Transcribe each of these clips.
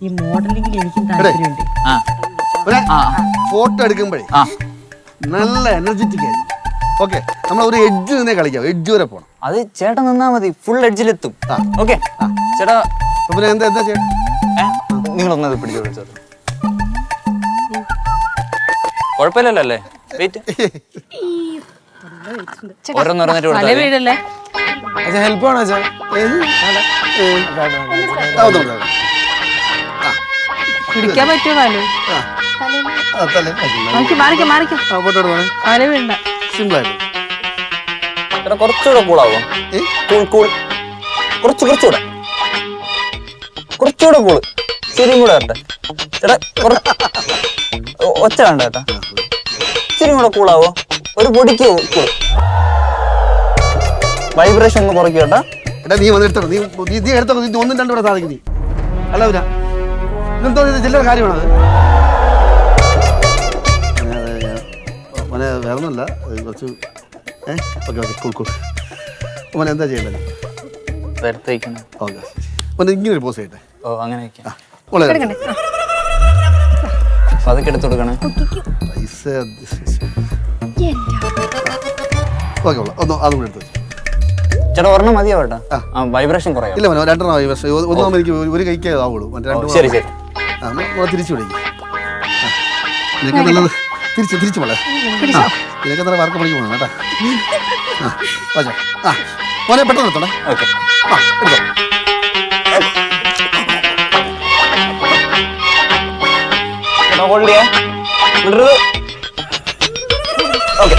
ഈ മോഡലിംഗിൽ എനിക്കും താല്പര്യമുണ്ട്. ആ ആ. ഫോട്ടോ എടുക്കുമ്പോഴേ ആ. നല്ല എനർജറ്റിക് ആയിരിക്കും. ഓക്കെ നമ്മൾ ഒരു എഡ്ജ് നിന്നേ കളിക്കാം. എഡ്ജ് വരെ പോണം. അത് ചേട്ടൻ നിന്നാ മതി. ഫുൾ എഡ്ജിലെത്തും ആ. ഓക്കെ ചേട്ടാ. അപ്പൊ പിന്നെ എന്താ എന്താ ചെയ്യണം ഏ? നിങ്ങളൊന്നത് പിടിച്ചോ വിളിച്ചോ കുഴപ്പമില്ലല്ലോ അല്ലേ? വെയിറ്റ് ഓരോന്നോരോന്നിട്ട് കൊടുത്താൽ വീഴല്ലേ അച്ഛാ ഹെൽപ്പ് വേണോ അച്ഛാ? ഏത്? ആ, ഒന്ന് കൊടുക്കാം. പിടിക്കാൻ പറ്റുമോ കാലു. മാറിക്ക മാറിക്ക. മാറിക്ക കുറച്ചുകൂടെ കൂളാവോ? Cool cool. കുറച്ച് കുറച്ചുകൂടെ. കുറച്ചുകൂടെ കൂൾ ശരിയും കൂടെ വരട്ടെ. ഒച്ച വേണ്ട ചേട്ടാ ഇച്ചിരി കൂടെ കൂളാവോ? ഒരു പൊടിക്ക് കൂൾ. വൈബ്രേഷൻ ഒന്ന് കുറയ്ക്കും എടാ നീ വന്ന് എടുത്തോ നീ- നീ എടുത്തോ നീ ഒന്നും രണ്ടും കൂടെ സാധിക്കും നീ. അല്ല ഇതെന്തോ ഇത് ചില്ലറ കാര്യമാണത്. മോനെ വേറെ ഒന്നുമല്ല കുറച്ച് ഏ? ഓക്കെ ഓക്കെ കൂൾ കൂൾ മോനെ എന്താ ചെയ്യേണ്ടത്? ഓക്കെ മോനെ ഇങ്ങനെ ഒരു പോസ് ചെയ്യട്ടെ. ഓ അങ്ങനെ ആ മോളെ പതുക്കെ എടുത്തു കൊടുക്കണേ. പൈസ ഓക്കെ ഉള്ള ഒന്ന് അതും കൂടെ എടുത്തു ചേട്ടാ ഒരെണ്ണം മതിയാവട്ടെ? വൈബ്രേഷൻ കുറയാ ഇല്ല മോനെ രണ്ടെണ്ണം വൈബ്രേഷൻ പക്ഷേ എനിക്ക് ഒരു- കൈക്കേ ആവുള്ളൂ. മറ്റേ ശരി ശരി. തിരിച്ചു വിളിക്കും നിനക്ക് നല്ലത് തിരിച്ച് തിരിച്ചു പോളെ. ആ നിനക്ക് നല്ല വർക്ക് പണിക്ക് പോകണം കേട്ടോ. ആ വാച്ചോ ആ പോലെ പെട്ടെന്ന് എത്തണേ ഓക്കെ. ആ ചേട്ടാ ഹോൾഡ് ചെയ്യാം. വിടരുത് ഓക്കെ.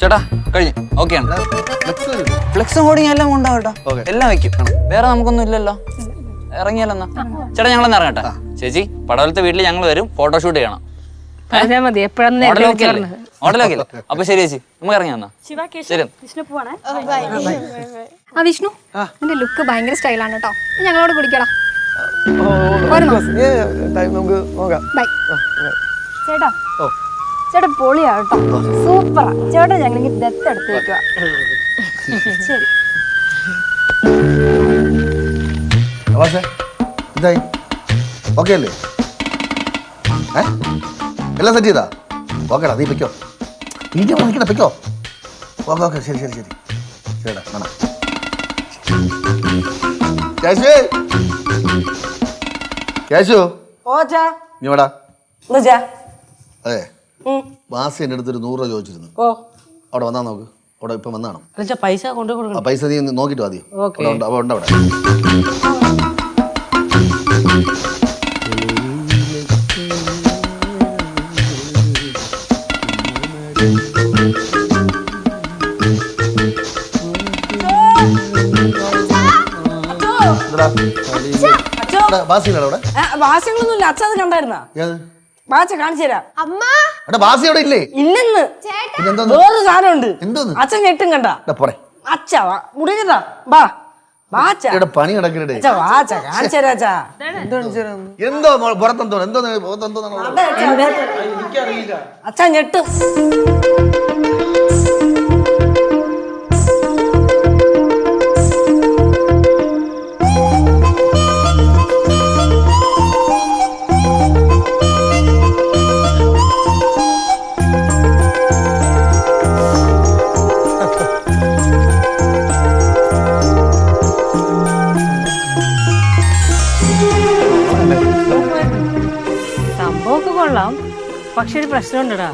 ചേട്ടാ കഴിഞ്ഞു. ഓക്കെ ആണ്. ഫ്ലെക്സും ഹോർഡിങ് എല്ലാം ഉണ്ടാവും. എല്ലാം വെക്കും. വേറെ നമുക്കൊന്നും ഇല്ലല്ലോ. ഇറങ്ങിയാലെന്നാ. ചേട്ടാ ഞങ്ങളെന്ന് ഇറങ്ങട്ടെ. ചേച്ചി പടവലത്തെ വീട്ടിൽ ഞങ്ങൾ വരും. ഫോട്ടോഷൂട്ട് ചെയ്യണം. മതി. മോഡലൊക്കെ അല്ലേ? അപ്പൊ ശരി ചേച്ചി. നമുക്ക് ഇറങ്ങി വന്നാ. ശരി. ആ വിഷ്ണു നിന്റെ ലുക്ക് ഭയങ്കര സ്റ്റൈലാണ് കേട്ടോ. ഓ ഞങ്ങളോട് കുടിക്കടാ ടൈം നമുക്ക് നോക്കാം. ബൈ ചേട്ടാ ചേട്ടാ പൊളിയാട്ടോ. സൂപ്പറാ. ചേട്ടാ ഞങ്ങൾ ഇങ്ങനെ ശരി. എന്തായി ഓക്കെ അല്ലേ? ഏ? എല്ലാം സെറ്റ് ചെയ്താ? ഓക്കേടാ നീ പൊയ്ക്കോ. വീട്ടിൽ വന്നിക്കട്ടെ പൊയ്ക്കോ. ഓക്കെ ഓക്കെ ശരി ശരി ശരി. ശരിടാ കാണാം കേശു? കേശു? ഓച്ചാ നീ വേടാ അതെ. വാസി എന്റെ അടുത്തൊരു നൂറ് രൂപ ചോദിച്ചിരുന്നു. ഓ. അവിടെ വന്നാ നോക്ക്. അവിടെ ഇപ്പം വന്നാണ്? എന്നുവെച്ചാ പൈസ കൊണ്ടു ആ കൊടുക്കണം പൈസ നീ നോക്കിട്ട് നോക്കിയിട്ട് മതിയോ ഓക്കേ. അവിടെ ഉണ്ട് അവിടെ ഉണ്ട് അച്ഛൻ അത് കണ്ടായിരുന്നാ? ഏത്? വാച്ച കാണിച്ചു തരാം. എടാ ബാസി അവിടെ ഇല്ലേ? ഇല്ലെന്ന്. എന്തോന്ന് വേറൊരു സാധനം ഉണ്ട് എന്തോന്ന്? അച്ഛൻ ഞെട്ടും കണ്ട. എടാ പോരെ. അച്ഛ മുടിക്കട്ടാ വാ വാച്ച ഇവിടെ പണി നടക്കരുടേ അച്ഛ വാച്ച കാണിച്ചു തരാം അച്ഛാ. എന്തോ മോൾ പുറത്തെന്തോ എന്തോ പുറത്തെന്തോ. അച്ഛാ ഞെട്ടും. പക്ഷെ ഒരു പ്രശ്നമുണ്ടടാ.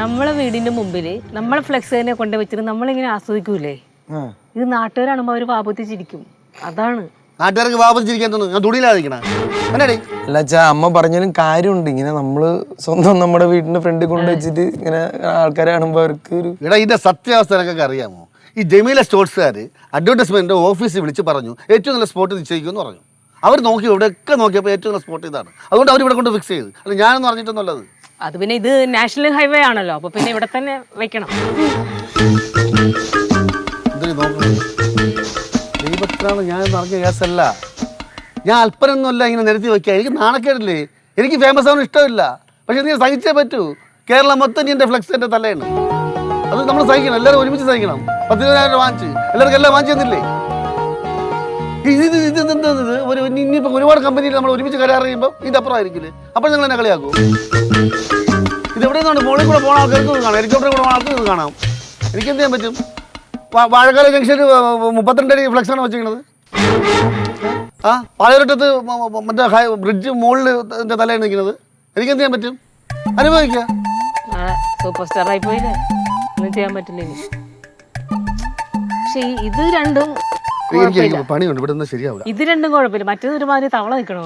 നമ്മളെ വീടിന്റെ മുമ്പിൽ നമ്മളെ ഫ്ലെക്സ് തന്നെ കൊണ്ട് വെച്ചിട്ട് നമ്മളിങ്ങനെ ആസ്വദിക്കൂലേ? ഇത് നാട്ടുകാരാണുമ്പോ അവർ പാപത്തിച്ചിരിക്കും അതാണ്. നാട്ടുകാർക്ക് വാപത്തിരിക്കാൻ തോന്നുന്നു. ഞാൻ അല്ല അച്ഛാ അമ്മ പറഞ്ഞാലും കാര്യമുണ്ട്. ഇങ്ങനെ നമ്മൾ സ്വന്തം നമ്മുടെ വീടിന്റെ ഫ്രണ്ടിൽ കൊണ്ട് വെച്ചിട്ട് ഇങ്ങനെ ആൾക്കാരെ കാണുമ്പോ അവർക്ക് ഒരു എടാ ഇതിന്റെ സത്യാവസ്ഥ അറിയാമോ? ഈ ജമീല സ്റ്റോഴ്സുകാർ അഡ്വർടൈസ്മെന്റ് ഓഫീസിൽ വിളിച്ച് പറഞ്ഞു ഏറ്റവും നല്ല സ്പോട്ട് നിശ്ചയിക്കുമെന്ന് പറഞ്ഞു. അവർ നോക്കി ഇവിടെയൊക്കെ നോക്കിയപ്പോൾ ഏറ്റവും നല്ല സ്പോട്ട് ഇതാണ്. അതുകൊണ്ട് അവർ ഇവിടെ കൊണ്ട് ഫിക്സ് ചെയ്ത്. അല്ല ഞാനൊന്നും അറിഞ്ഞിട്ടൊന്നുമല്ലത് അത് പിന്നെ ഇത് നാഷണൽ ഹൈവേ ആണല്ലോ അപ്പൊ പിന്നെ ഇവിടെ തന്നെ വെക്കണം. അറിഞ്ഞ കേസല്ല. ഞാൻ അല്പനൊന്നുമല്ല ഇങ്ങനെ നിരത്തി വെക്കുക. എനിക്ക് നാണക്കേടില്ലേ? എനിക്ക് ഫേമസ് ആവുന്ന ഇഷ്ടമില്ല. പക്ഷെ നീ സഹിച്ചേ പറ്റൂ. കേരളം മൊത്തം എന്റെ ഫ്ലെക്സ് എന്റെ തലയാണ്. അത് നമ്മൾ സഹിക്കണം. എല്ലാവരും ഒരുമിച്ച് സഹിക്കണം. പത്തിരുപതിനായിരം രൂപ വാങ്ങിച്ച്. എല്ലാവർക്കും എല്ലാം വാങ്ങിച്ചു തന്നില്ലേ? ഒരു ഇനിയിപ്പോൾ ഒരുപാട് കമ്പനിയിൽ നമ്മൾ ഒരുമിച്ച് കരാർ ചെയ്യുമ്പോൾ ഇതിന്റെ അപ്പുറം ആയിരിക്കില്ലേ അപ്പോൾ നിങ്ങൾ എന്നെ കളിയാക്കൂ. ഇത് എവിടെ നിന്നാണ്? മോളിൽ കൂടെ പോണ ആൾക്കാർക്ക് ഇത് കാണാം. ഹെലികോപ്റ്ററിൽ കൂടെ ആൾക്കാർക്ക് ഇത് കാണാം. എനിക്ക് എന്ത് ചെയ്യാൻ പറ്റും? വാഴക്കാല ജംഗ്ഷനിൽ മുപ്പത്തിരണ്ട് അടി ആണ് വെച്ചിരിക്കുന്നത്. ആ മ- മറ്റേ ബ്രിഡ്ജ് മുകളിൽ എന്റെ തലയാണ് നിൽക്കുന്നത്. എനിക്ക് എന്ത് ചെയ്യാൻ പറ്റും? അനുഭവിക്കുക സൂപ്പർ സ്റ്റാർ ആയി പോയില്ലേ? ചെയ്യാൻ പറ്റില്ല ഇനി. പക്ഷെ ഇത് രണ്ടും എനിക്ക് പണിയുണ്ട്. ഇവിടെ നിന്ന് ശരിയാവില്ല ഇത് രണ്ടും കുഴപ്പമില്ല. മറ്റേത് ഒരുമാതിരി തവള നിൽക്കണോ